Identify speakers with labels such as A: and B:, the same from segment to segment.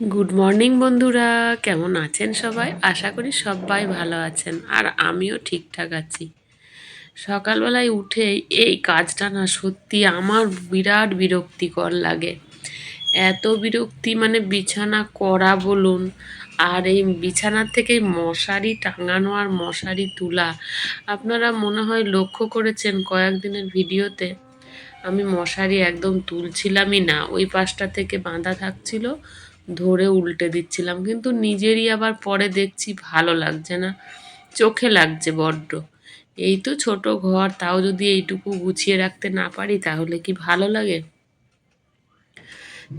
A: Good morning বন্ধুরা। কেমন আছেন সবাই? আশা করি সবাই ভালো আছেন, আর আমিও ঠিকঠাক আছি। সকালবেলায় উঠে এই কাজটা না সত্যি আমার বিরাট বিরক্তিকর লাগে। এত বিরক্তি মানে বিছানা করা বলুন, আর এই বিছানার থেকে মশারি টাঙানো আর মশারি তোলা, আপনারা মনে হয় লক্ষ্য করেছেন কয়েকদিনের ভিডিওতে, আমি মশারি একদম তুলছিলামই না। ওই পাশটা থেকে বাঁধা থাকছিল ধরে উল্টে দিচ্ছিলাম। কিন্তু নিজেরই আবার পরে দেখছি ভালো লাগছে না। চোখে লাগছে বড্ড। এই তো ছোট ঘর, তাও যদি এইটুকু গুছিয়ে রাখতে না পারি, তাহলে কি ভালো লাগে?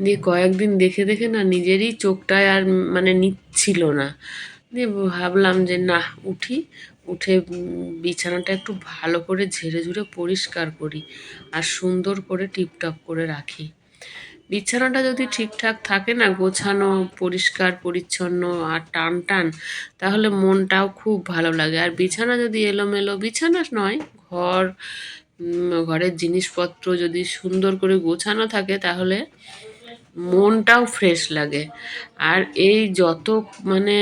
A: দিয়ে কয়েকদিন দেখে দেখে না নিজেরই চোখটায় আর মানে নিচ্ছিল না। দিয়ে ভাবলাম যে না, উঠি। উঠে বিছানাটা একটু ভালো করে ঝেড়ে ঝুড়ে পরিষ্কার করি। আর সুন্দর করে টিপটপ করে রাখি। বিছানাটা যদি ঠিকঠাক থাকে না, গোছানো, পরিষ্কার, পরিচ্ছন্ন আর টান টান, তাহলে মনটাও খুব ভালো লাগে। আর বিছানা যদি এলোমেলো, বিছানা নয়, ঘর ঘরের জিনিসপত্র যদি সুন্দর করে গোছানো থাকে, তাহলে মনটাও ফ্রেশ লাগে। আর এই যত মানে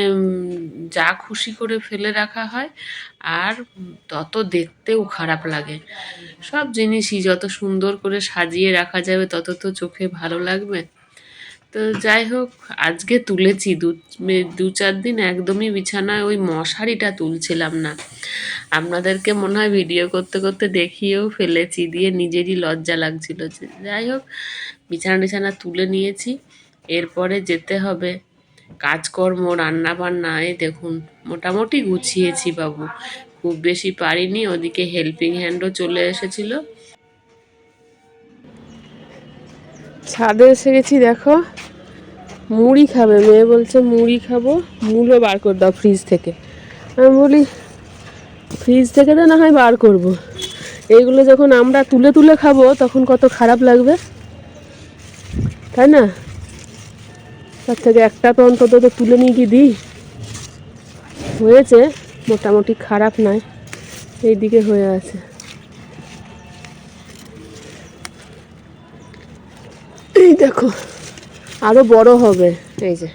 A: যা খুশি করে ফেলে রাখা হয়, আর তত দেখতেও খারাপ লাগে। সব জিনিসই যত সুন্দর করে সাজিয়ে রাখা যাবে, তত তো চোখে ভালো লাগবে। তো যাই হোক, আজকে তুলেছি। দু দু চার দিন একদমই বিছানায় ওই মশারিটা তুলছিলাম না। আপনাদেরকে মনে হয় ভিডিও করতে করতে দেখিয়েও ফেলেছি, দিয়ে নিজেরই লজ্জা লাগছিল যে যাই হোক, বিছানা টিছানা তুলে নিয়েছি। এরপরে যেতে হবে। কাজকর্ম রান্না বান্না এই দেখুন, মোটামুটি গুছিয়েছি বাবু। খুব বেশি পারিনি, ওদিকে হেল্পিং হ্যান্ডও চলে এসেছিল। ছাদে এসে গেছি, দেখো। মুড়ি খাবে, মেয়ে বলছে মুড়ি খাব, মূলো বার করে দাও ফ্রিজ থেকে। আমি বলি ফ্রিজ থেকে তো না হয় বার করব। এইগুলো যখন আমরা তুলে তুলে খাব, তখন কত খারাপ লাগবে। তাই না? তার থেকে একটা তো অন্তত তো তুলে নিয়ে গিয়ে দিই। হয়েছে, মোটামুটি খারাপ নয়, এইদিকে হয়ে আছে। এই দেখো। আরও বড় হবে। এই যে।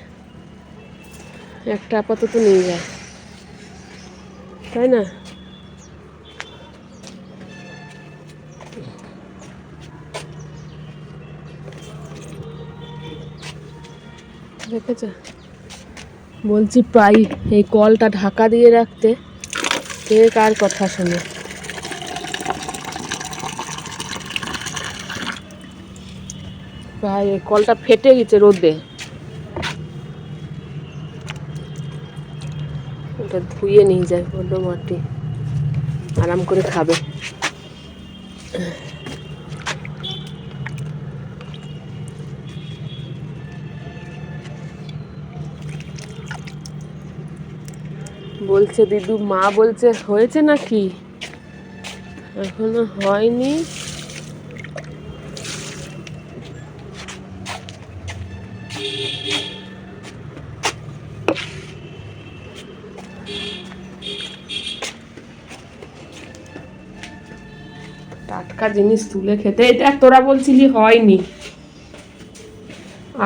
A: একটা আপাতত নিয়ে যায় তাই না? দেখেছ? বলছি প্রায় এই কলটা ঢাকা দিয়ে রাখতে। কে কার কথা শোনে? ভাই কলটা ফেটে গেছে রোদে। ওটা ধুয়ে নিয়ে যায় বলল মাটি। আরাম করে খাবে। বলছে, দিদু, মা বলছে, হয়েছে নাকি? এখনও হয়নি। টাটকা জিনিস তুলে খেতে এটা তোরা বলছিলি হয়নি।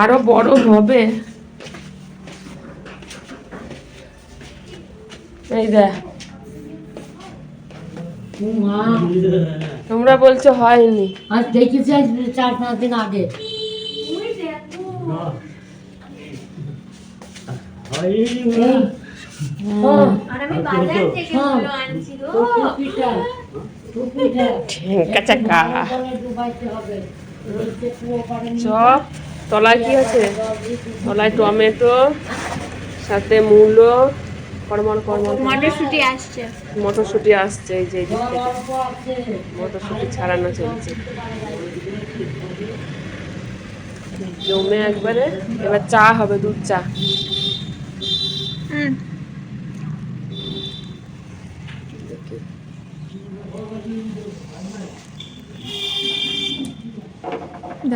A: আরও বড় হবে। এই দেখ। তোমরা বলছো হয়নি।
B: আজ দেখেছি আজ চার পাঁচ দিন আগে। হ্যাঁ,
C: আর আমি বাজার থেকে
B: হ্যাঁ।
C: আনছি গো।
B: টুপিটা, টুপিটা।
A: ঠেঙ্কা চাকা
B: ওখানে ডুবাইতে হবে। বলছে কুয়ো পাড়েনি।
A: চপ তলায় কি আছে তলায় টমেটো সাথে মূলো কড়মড় কড়মড়
C: মটরশুটি আসছে
A: মটরশুঁটি আসছে এই যে। মটরশুঁটি ছাড়ানো চলছে জমে একবারে এবার চা হবে দুধ চা
C: হুম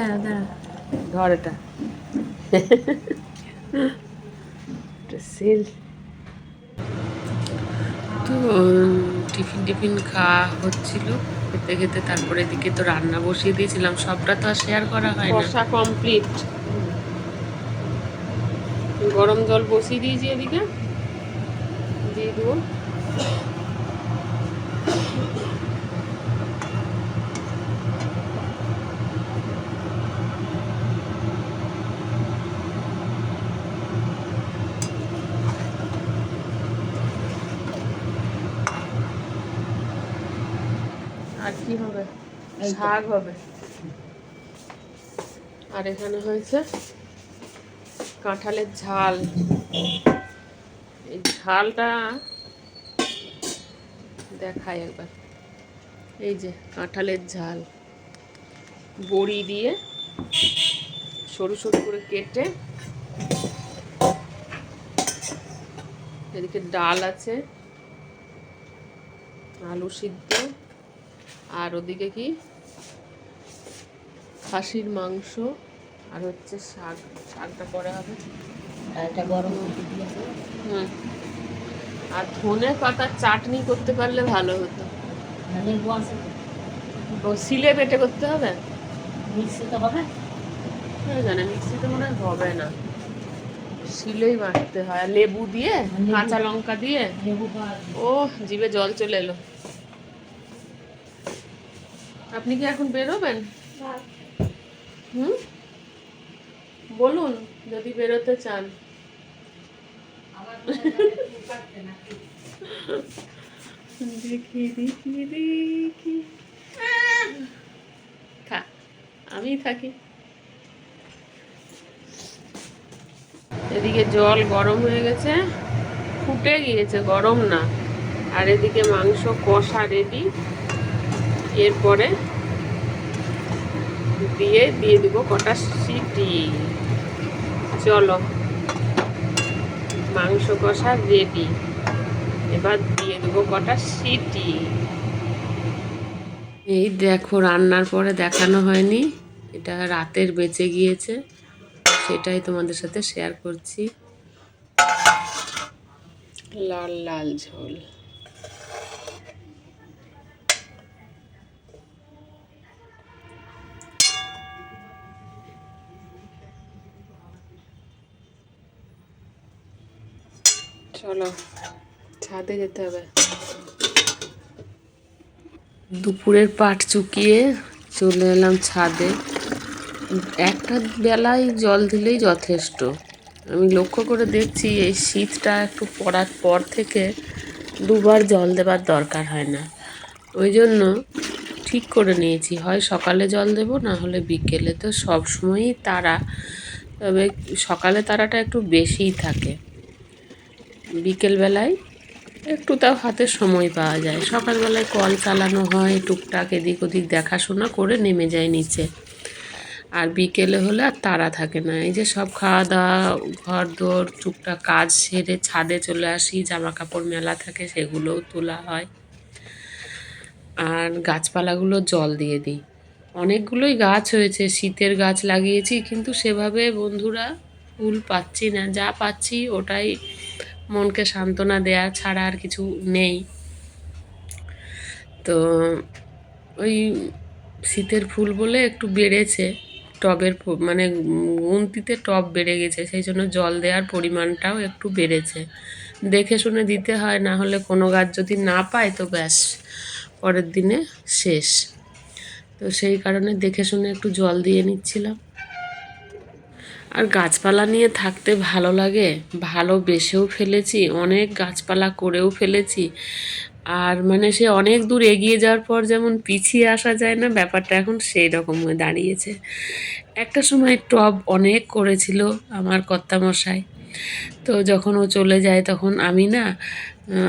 C: দাঁড়া দাঁড়া।
A: ধর এটা। সেল। তো টিফিন টিফিন খাওয়া হচ্ছিল। খেতে খেতে তারপরে এদিকে তো রান্না বসিয়ে দিয়েছিলাম। সবটা তো আর শেয়ার করা হয় না। কমপ্লিট গরম জল বসিয়ে দিয়েছি এদিকে। দিয়ে দেবো। আর কি হবে? শাক হবে। আর এখানে হয়েছে কাঁঠালের ঝাল। এই ঝালটা দেখাই একবার। এই যে কাঁঠালের ঝাল। বড়ি দিয়ে সরু সরু করে কেটে এদিকে ডাল আছে আলু সিদ্ধ। আর ওদিকে কি? খাসির মাংস আর হচ্ছে শাক। শাকটা পরে হবে।
B: আর গরম
A: হুম। আর ধনে পাতার চাটনি করতে পারলে ভালো হতো। শিলে বেটে করতে হবে?
B: মিক্সি তো হবে।
A: জানে মিক্সিতে মনে হবে না। শিলেই বাটতে হয়। লেবু দিয়ে কাঁচা লঙ্কা দিয়ে?
B: লেবু
A: ও জিভে জল চলে এলো। আপনি কি এখন বেরোবেন? হুম? বলুন যদি বেরোতে চান। দেখি দেখি দেখি। থাক আমি থাকি। এদিকে জল গরম হয়ে গেছে। ফুটে গিয়েছে গরম না। আর এদিকে মাংস কষা রেডি এরপরে দিয়ে দিয়ে দিব কটা সিটি। চলো, মাংস কষা রেডি এবার দিয়ে দেবো কটা সিটি। এই দেখো, রান্নার পরে দেখানো হয়নি। এটা রাতের বেঁচে গিয়েছে। সেটাই তোমাদের সাথে শেয়ার করছি। লাল লাল ঝোল। চলো, ছাদে যেতে হবে। দুপুরের পাট চুকিয়ে চলে এলাম ছাদে। একটা বেলায় জল দিলেই যথেষ্ট। আমি লক্ষ্য করে দেখছি এই শীতটা একটু পড়ার পর থেকে দুবার জল দেবার দরকার হয় না। ওই জন্য ঠিক করে নিয়েছি, হয় সকালে জল দেবো, না হলে বিকেলে। তো সব সময়ই তারা, তবে সকালে তারাটা একটু বেশিই থাকে। বিকেলবেলায় একটু তাও হাতে সময় পাওয়া যায়। সকালবেলায় কল চালানো হয়, টুকটাক এদিক ওদিক দেখাশোনা করে নেমে যায় নিচে। আর বিকেলে হলে আর তাড়া থাকে না। এই যে সব খাওয়া দাওয়া ঘর দোর টুকটাক কাজ সেরে ছাদে চলে আসি জামা কাপড় মেলা থাকে সেগুলোও তোলা হয়। আর গাছপালাগুলো জল দিয়ে দিই। অনেকগুলোই গাছ হয়েছে, শীতের গাছ লাগিয়েছি, কিন্তু সেভাবে বন্ধুরা ফুল পাচ্ছি না। যা পাচ্ছি ওটাই মনকে সান্ত্বনা দেয়া ছাড়া আর কিছু নেই। তো ওই শীতের ফুল বলে একটু বেড়েছে, টবের মানে গুনতিতে টব বেড়ে গেছে, সেই জন্য জল দেওয়ার পরিমাণটাও একটু বেড়েছে। দেখে শুনে দিতে হয়, না হলে কোনো গাছ যদি না পায় তো ব্যাস, পরের দিনে শেষ। তো সেই কারণে দেখে শুনে একটু জল দিয়ে নিচ্ছিলাম। আর গাছপালা নিয়ে থাকতে ভালো লাগে। ভালোবেসেও ফেলেছি, অনেক গাছপালা করেও ফেলেছি। আর মানে সে অনেক দূর এগিয়ে যাওয়ার পর যেমন পিছিয়ে আসা যায় না, ব্যাপারটা এখন সেই রকম হয়ে দাঁড়িয়েছে। একটা সময় টব অনেক করেছিল আমার কর্তামশাই। তো যখন ও চলে যায় তখন আমি না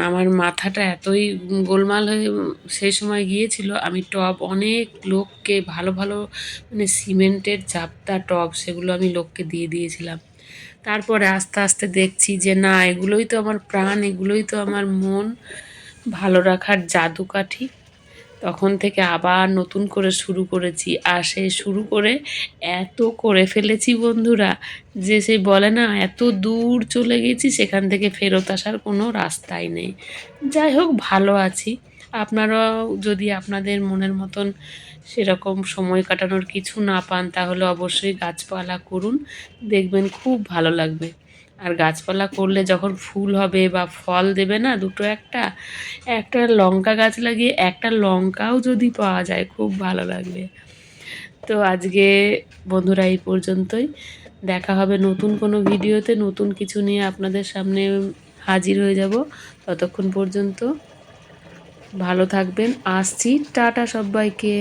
A: আমার মাথাটা এতই গোলমাল হয়ে সেই সময় গিয়েছিল, আমি টব অনেক লোককে ভালো ভালো মানে সিমেন্টের চাপতা টব সেগুলো আমি লোককে দিয়ে দিয়েছিলাম। তারপরে আস্তে আস্তে দেখছি যে না, এগুলোই তো আমার প্রাণ, এগুলোই তো আমার মন, ভালো রাখার জাদুকাঠি। তখন থেকে আবার নতুন করে শুরু করেছি আর সেই শুরু করে এত করে ফেলেছি বন্ধুরা যে সেই বলে না, এত দূর চলে গেছি, সেখান থেকে ফেরত আসার কোনো রাস্তাই নেই। যাই হোক, ভালো আছি। আপনারাও যদি আপনাদের মনের মতন সেরকম সময় কাটানোর কিছু না পান, তাহলে অবশ্যই গাছপালা করুন। দেখবেন খুব ভালো লাগবে। আর গাছপালা করলে যখন ফুল হবে বা ফল দেবে না, দুটো একটা একটা লঙ্কা গাছ লাগিয়ে একটা লঙ্কাও যদি পাওয়া যায়, খুব ভালো লাগবে। তো আজকে বন্ধুরা এই পর্যন্তই। দেখা হবে নতুন কোনো ভিডিওতে, নতুন কিছু নিয়ে আপনাদের সামনে হাজির হয়ে যাব। ততক্ষণ পর্যন্ত ভালো থাকবেন। আসছি। টাটা সবাইকে।